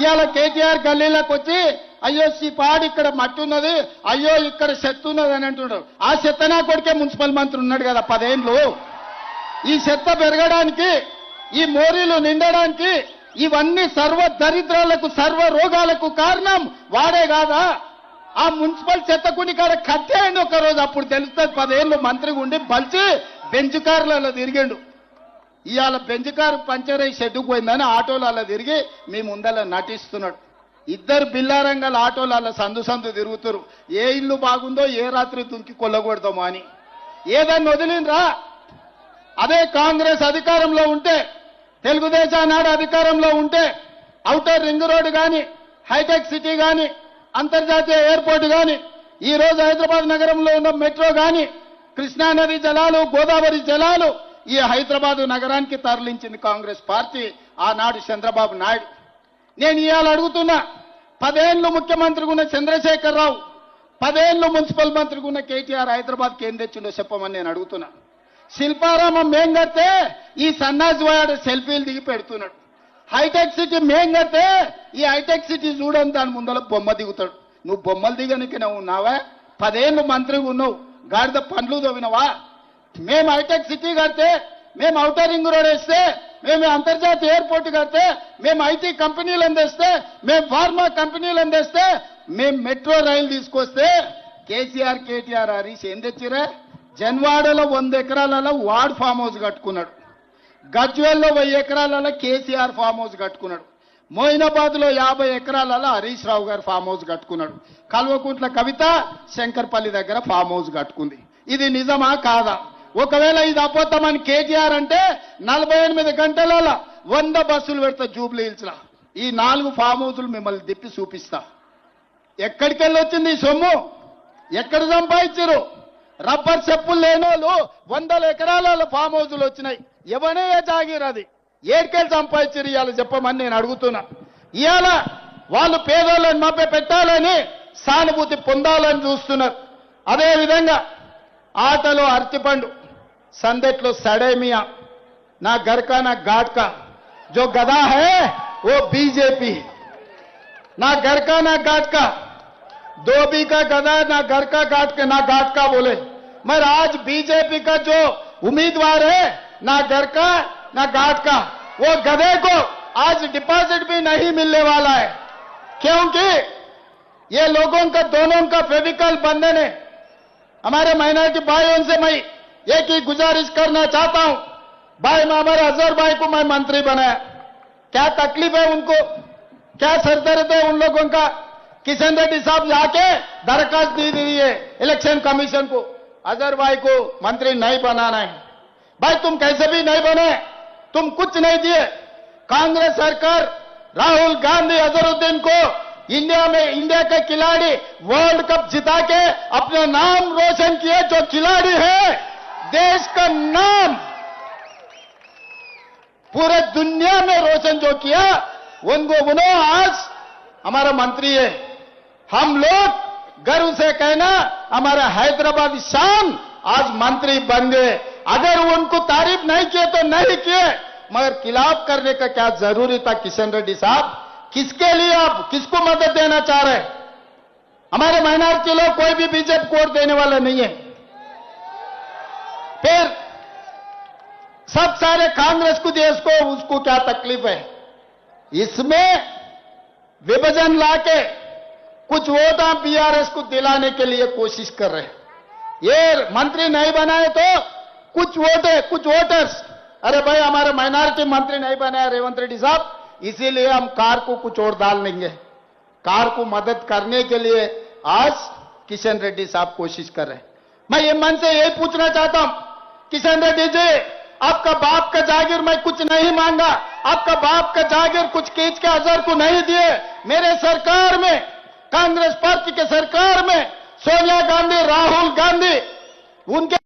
ఇవాళ కేటీఆర్ గల్లీలోకి వచ్చి అయ్యో ఈ పాడు ఇక్కడ మట్టి ఉన్నది అయ్యో ఇక్కడ చెత్త ఉన్నది అని అంటున్నాడు. ఆ చెత్త నా కొడుకే మున్సిపల్ మంత్రి ఉన్నాడు కదా పదేండ్లు. ఈ చెత్త పెరగడానికి ఈ మోరీలు నిండడానికి ఇవన్నీ సర్వ దరిద్రాలకు సర్వ రోగాలకు కారణం వాడే కాదా? ఆ మున్సిపల్ చెత్తకుని కాడ కట్టేయండి ఒకరోజు అప్పుడు తెలుస్తుంది పదేళ్ళు మంత్రిగా ఉండి బలిచి బెంచ్ కార్లలో తిరిగిండు. ఇవాళ బెంచ్ కారు పంచర్ అయి షెడ్డుకు పోయిందని ఆటోలలో తిరిగి మీ ముందల నటిస్తున్నాడు. ఇద్దరు బిల్లారంగాల ఆటోలలో సందు సందు తిరుగుతారు. ఏ ఇల్లు బాగుందో ఏ రాత్రి దుంకి కొల్లగొడతామో అని. ఏదన్నా వదిలినరా అదే కాంగ్రెస్ అధికారంలో ఉంటే తెలుగుదేశం నాడు అధికారంలో ఉంటే అవుటర్ రింగ్ రోడ్డు కానీ హైటెక్ సిటీ కానీ అంతర్జాతీయ ఎయిర్పోర్ట్ కానీ ఈ రోజు హైదరాబాద్ నగరంలో ఉన్న మెట్రో కానీ కృష్ణానది జలాలు గోదావరి జలాలు ఈ హైదరాబాద్ నగరానికి తరలించింది కాంగ్రెస్ పార్టీ ఆనాడు చంద్రబాబు నాయుడు. నేను ఇవాళ అడుగుతున్నా పదేళ్ళు ముఖ్యమంత్రిగా ఉన్న చంద్రశేఖరరావు పదేళ్ళు మున్సిపల్ మంత్రిగా ఉన్న కేటీఆర్ హైదరాబాద్కి ఏం తెచ్చిండో చెప్పమని నేను అడుగుతున్నా. శిల్పారామం మేం కడితే ఈ సన్నాసి వాడు సెల్ఫీలు దిగి పెడుతున్నాడు. హైటెక్ సిటీ మేం కడితే ఈ హైటెక్ సిటీ చూడని దాని ముందర బొమ్మ దిగుతాడు. నువ్వు బొమ్మలు దిగనికి నువ్వు ఉన్నావా? పదేళ్ళు మంత్రిగా ఉన్నావు. గాడిద పండ్లు తవ్వినవా? మేము హైటెక్ సిటీ కడితే మేము ఔటర్ రింగ్ రోడ్ వేస్తే మేము అంతర్జాతీయ ఎయిర్పోర్ట్ కడితే మేము ఐటీ కంపెనీలు అందిస్తే మేము ఫార్మా కంపెనీలు అందిస్తే మేము మెట్రో రైలు తీసుకొస్తే కేసీఆర్ కేటీఆర్ హరీష్ ఏం తెచ్చిరా జన్వాడలో వంద ఎకరాలలో వార్డ్ ఫామ్ హౌస్ కట్టుకున్నాడు. గజ్వేల్లో వెయ్యి ఎకరాలలో కేసీఆర్ ఫామ్ హౌస్ కట్టుకున్నాడు. మోయినాబాద్లో యాభై ఎకరాలలో హరీష్ రావు గారు ఫామ్ హౌస్ కట్టుకున్నాడు. కల్వకుంట్ల కవిత శంకర్పల్లి దగ్గర ఫామ్ హౌస్ కట్టుకుంది. ఇది నిజమా కాదా? ఒకవేళ ఇది అబద్ధమని కేటీఆర్ అంటే నలభై ఎనిమిది గంటలలో వంద బస్సులు పెడతా జూబ్లీ హిల్స్లా ఈ నాలుగు ఫామ్ హౌసులు మిమ్మల్ని తిప్పి చూపిస్తా. ఎక్కడికి వెళ్ళి వచ్చింది ఈ సొమ్ము? ఎక్కడ సంపాదించరు రబ్బర్ చెప్పులు లేనోళ్ళు వందల ఎకరాల ఫామ్ హౌజులు వచ్చినాయి. ఎవనే జాగీర్ అది? ఏడికెళ్ళి సంపాదించరు ఇవాళ చెప్పమని నేను అడుగుతున్నా. ఇవాళ వాళ్ళు పేదోళ్ళని మభ్య పెట్టాలని సానుభూతి పొందాలని చూస్తున్నారు. అదేవిధంగా ఆటలో అరటిపండు संदेट लो सड़े मिया, ना घर का, ना घाट का। जो गधा है, वो बीजेपी। ना घर का, ना घाट का। दो का गधा ना घर का, घाट के, ना घाट का बोले। मगर आज बीजेपी का जो उम्मीदवार है, ना घर का, ना घाट का, वो गधे को आज डिपॉजिट भी नहीं मिलने वाला है। क्योंकि ये लोगों का, दोनों का फेविकल बंधन है। हमारे माइनॉरिटी भाई उनसे मैं एक ही गुजारिश करना चाहता हूँ, भाई हमारे अजहर भाई को मैं मंत्री बनाया क्या तकलीफ़ है उनको? क्या सरदर्द है उन लोगों का? किशन रेड्डी साहब जाके दरखास्त दी दी है इलेक्शन कमीशन को। अजहर भाई को मंत्री नहीं बनाना है। भाई तुम कैसे भी नहीं बने, तुम कुछ नहीं दिए। कांग्रेस सरकार राहुल गांधी अजहरुद्दीन को इंडिया में, इंडिया के खिलाड़ी वर्ल्ड कप जिता के अपना नाम रोशन किए, जो खिलाड़ी है देश का नाम पूरे दुनिया में रोशन जो किया, उनको उन्होंने आज हमारा मंत्री है। हम लोग गर्व से कहना, हमारा हैदराबाद शान आज मंत्री बन गए। अगर उनको तारीफ़ नहीं किए तो नहीं किए, मगर खिलाफ करने का क्या ज़रूरी था किशन रेड्डी साहब? किसके लिए आप, किसको मदद देना चाह रहे हमारे माइनॉरिटी लोग कोई भी बीजेपी कोर्ट देने वाला नहीं है। फिर सब सारे कांग्रेस को, देश को, उसको क्या तकलीफ़ है? इसमें विभाजन लाके कुछ वोट बीआरएस को दिलाने के लिए कोशिश कर रहे ये मंत्री नहीं बनाए तो कुछ वोट, कुछ वोटर्स अरे भाई हमारे माइनॉरिटी मंत्री नहीं बनाया रेवंत रेड्डी साहब, इसीलिए हम कार को कुछ और डाल लेंगे। कार को मदद करने के लिए आज किशन रेड्डी साहब कोशिश कर रहे हैं। मैं ये मन से यही पूछना चाहता हूँ किशन रेड्डी जी आपका बाप का जागीर मैं कुछ नहीं मांगा। आपका बाप का जागीर कुछ खींच के अजहर को नहीं दिए। मेरे सरकार में, कांग्रेस पार्टी के सरकार में, सोनिया गांधी, राहुल गांधी, उनके